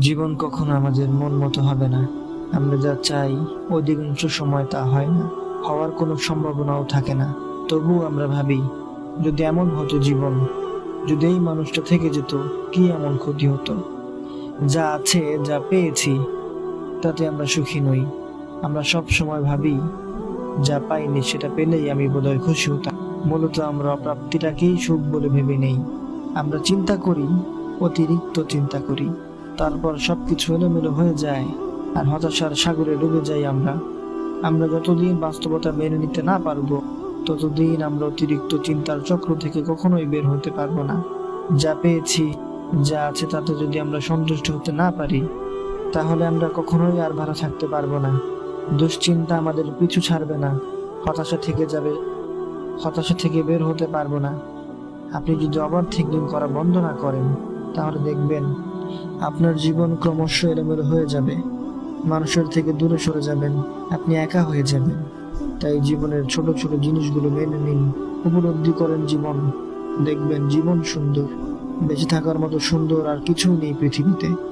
জীবন কখনো আমাদের মন মতো হবে না। আমরা যা চাই, অধিকাংশ সময় তা হয় না। হওয়ার কোনো সম্ভাবনাও থাকে না। তবুও আমরা ভাবি, যদি এমন হতো জীবন, যদি এই মানুষটা থেকে যেত, কি এমন ক্ষতি হতো? যা আছে, যা পেয়েছি, তাতে আমরা সুখী নই। আমরা সব সময় ভাবি, যা পাইনি সেটা পেলেই আমি বোধহয় খুশি হতাম। মূলত আমরা অপ্রাপ্তিটাকেই সুখ বলে ভেবে নেই। আমরা চিন্তা করি, অতিরিক্ত চিন্তা করি। তারপর সব সবকিছু এলোমেলো হয়ে যায় আর হতাশার সাগরে ডুবে যাই আমরা। আমরা যতদিন বাস্তবতা মেনে নিতে না পারব, ততদিন আমরা অতিরিক্ত চিন্তার চক্র থেকে কখনোই বের হতে পারব না। যা পেয়েছি, যা আছে তাতে যদি আমরা সন্তুষ্ট হতে না পারি, তাহলে আমরা কখনোই আর ভালো থাকতে পারব না। দুশ্চিন্তা আমাদের পিছু ছাড়বে না, হতাশা থেকে যাবে, হতাশা থেকে বের হতে পারব না। আপনি যদি ওভার থিঙ্কিং করা বন্ধ না করেন, তাহলে দেখবেন আপনার জীবন ক্রমশ এলোমেলো হয়ে যাবে। মানুষের থেকে দূরে সরে যাবেন। আপনি একা হয়ে যাবেন। তাই জীবনের ছোট ছোট জিনিসগুলো মেনে নিন। উপলব্ধি করেন জীবন। দেখবেন জীবন সুন্দর। বেঁচে থাকার মতো সুন্দর আর কিছুই নেই পৃথিবীতে।